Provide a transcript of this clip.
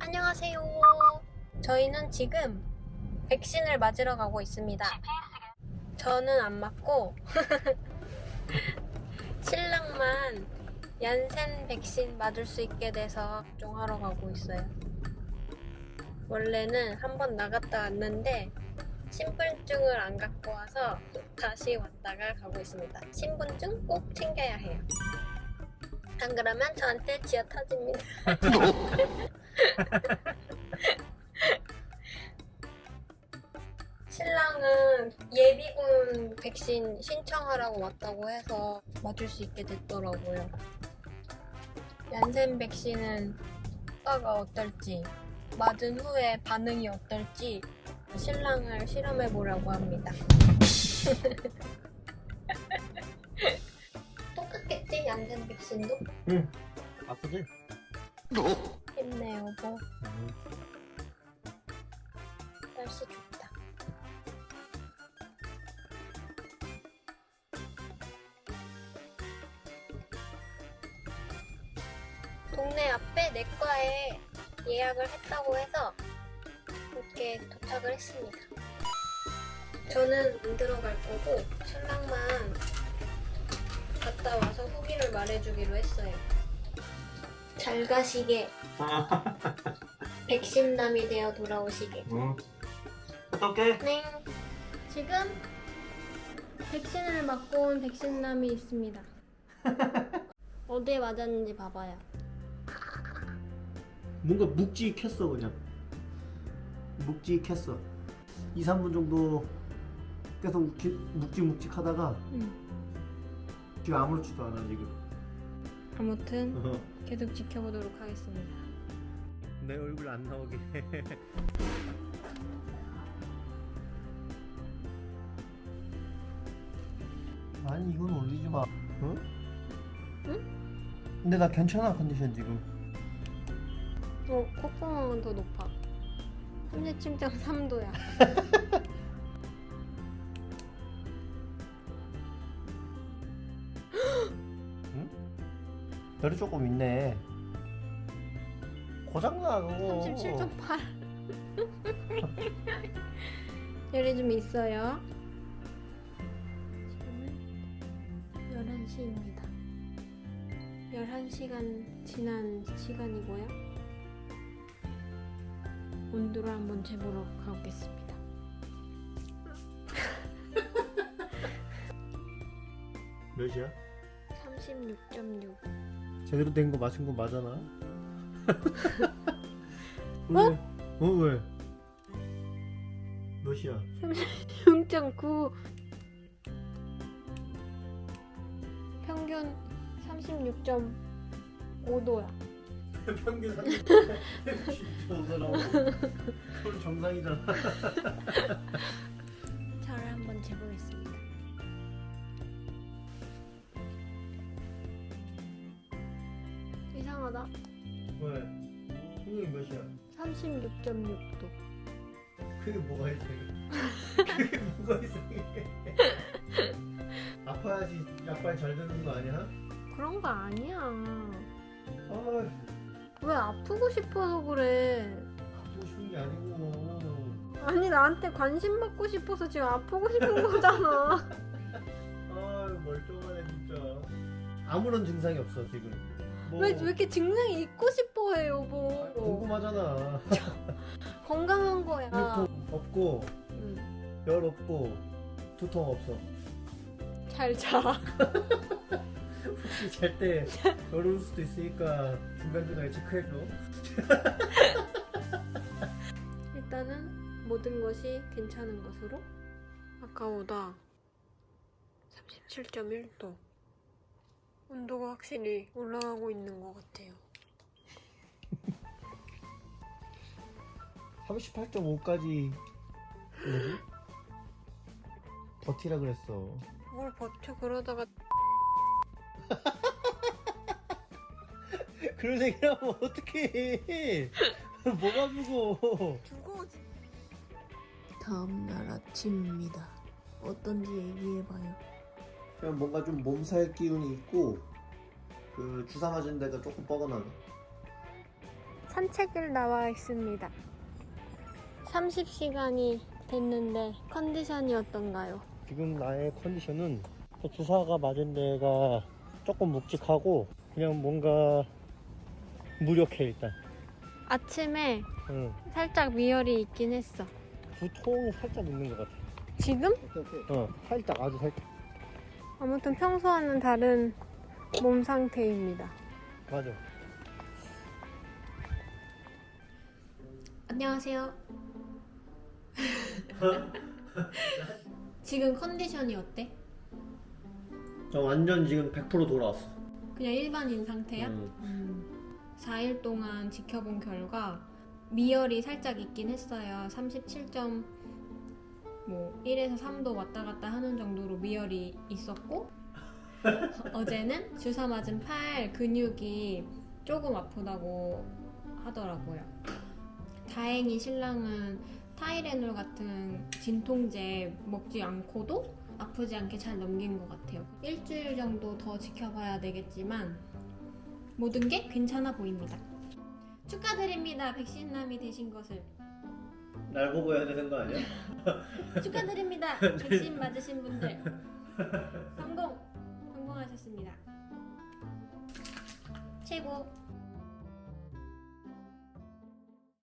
안녕하세요. 저희는 지금 백신을 맞으러 가고 있습니다. 저는 안 맞고 신랑만 얀센 백신 맞을 수 있게 돼서 접종하러 가고 있어요. 원래는 한 번 나갔다 왔는데 신분증을 안 갖고 와서 또 다시 왔다가 가고 있습니다. 신분증 꼭 챙겨야 해요. 안 그러면 저한테 쥐어 터집니다. 신랑은 예비군 백신 신청하라고 왔다고 해서 맞을 수 있게 됐더라고요. 얀센 백신은 효과가 어떨지, 맞은 후에 반응이 어떨지 신랑을 실험해 보려고 합니다. 똑같겠지? 얀센 백신도? 아프지? 힘내 여보. 날씨 좋다. 동네 앞에 내과에 예약을 했다고 해서 이렇게 도착을 했습니다. 저는 안 들어갈 거고 신랑만 갔다 와서 후기를 말해주기로 했어요. 잘 가시게 백신남이 되어 돌아오시게. 응. 어떡해? 네. 지금 백신을 맞고 온 백신남이 있습니다. 어디에 맞았는지 봐봐요. 뭔가 묵직했어 그냥 묵직했어 2, 3분 정도 계속 묵직, 묵직묵직 하다가 응. 지금 아무렇지도 않아 지금 아무튼 계속 지켜보도록 하겠습니다. 내 얼굴 안 나오게 아니 이건 올리지 마 응? 응? 근데 나 괜찮아 컨디션 지금 어, 콧구멍은 더 높아. 37.3도야. 열이 조금 있네 고장나 그거 37.8. 열이 좀 있어요. 지금은 11시입니다. 11시간 지난 시간이고요. 온도를 한번 재보러 가보겠습니다. 몇이야? 36.6. 제대로 된 거 마신 거 맞아나? 왜? 어 왜? 몇이야? 0.9. 평균 36.5도야. 평균 30도더라고 그건 정상이잖아 저를 한번 재보겠습니다. 이상하다. 왜? 평균이 몇이야? 36.6도. 그게 뭐가 이상해? 그게 뭐가 이상해? 아파야지 약발 잘 되는 거 아니야? 그런 거 아니야. 아 왜 아프고 싶어서 그래? 아프고 싶은 게 아니고 아니 나한테 관심 받고 싶어서 지금 아프고 싶은 거잖아. 아 멀쩡하네 진짜 아무런 증상이 없어 지금 뭐 왜, 왜 이렇게 증상이 있고 싶어 해 여보? 궁금하잖아 건강한 거야. 흉통 없고 응. 열 없고 두통 없어 잘 자. 혹시 잘 때 열올 수도 있으니까 중간중간에 체크해줘 일단은 모든 것이 괜찮은 것으로 아까보다 37.1도 온도가 확실히 올라가고 있는 것 같아요. 38.5까지 뭐지? 버티라 그랬어. 뭘 버텨 그러다가 그런 얘기를 하면 어떡해. 뭐가 무거워 죽어지. 다음 날 아침입니다. 어떤지 얘기해봐요 그냥 뭔가 좀 몸살 기운이 있고 그 주사 맞은 데가 조금 뻐근하네 산책을 나와 있습니다. 30시간이 됐는데 컨디션이 어떤가요? 지금 나의 컨디션은 주사가 맞은 데가 조금 묵직하고 그냥 뭔가 무력해 일단. 아침에 응. 살짝 미열이 있긴 했어. 두통이 살짝 있는 것 같아. 지금? 어, 살짝 아주 살짝. 아무튼 평소와는 다른 몸 상태입니다. 맞아. 안녕하세요. 지금 컨디션이 어때? 저 완전 지금 100% 돌아왔어. 그냥 일반인 상태야? 응. 4일 동안 지켜본 결과 미열이 살짝 있긴 했어요. 37점 뭐 1에서 3도 왔다 갔다 하는 정도로 미열이 있었고 어제는 주사 맞은 팔 근육이 조금 아프다고 하더라고요. 다행히 신랑은 타이레놀 같은 진통제 먹지 않고도 아프지 않게 잘 넘긴 것 같아요. 일주일 정도 더 지켜봐야 되겠지만 모든 게 괜찮아 보입니다. 축하드립니다. 백신남이 되신 것을. 날 보고 해야 되는 거 아니야? 축하드립니다. 백신 맞으신 분들. 성공! 성공하셨습니다. 최고!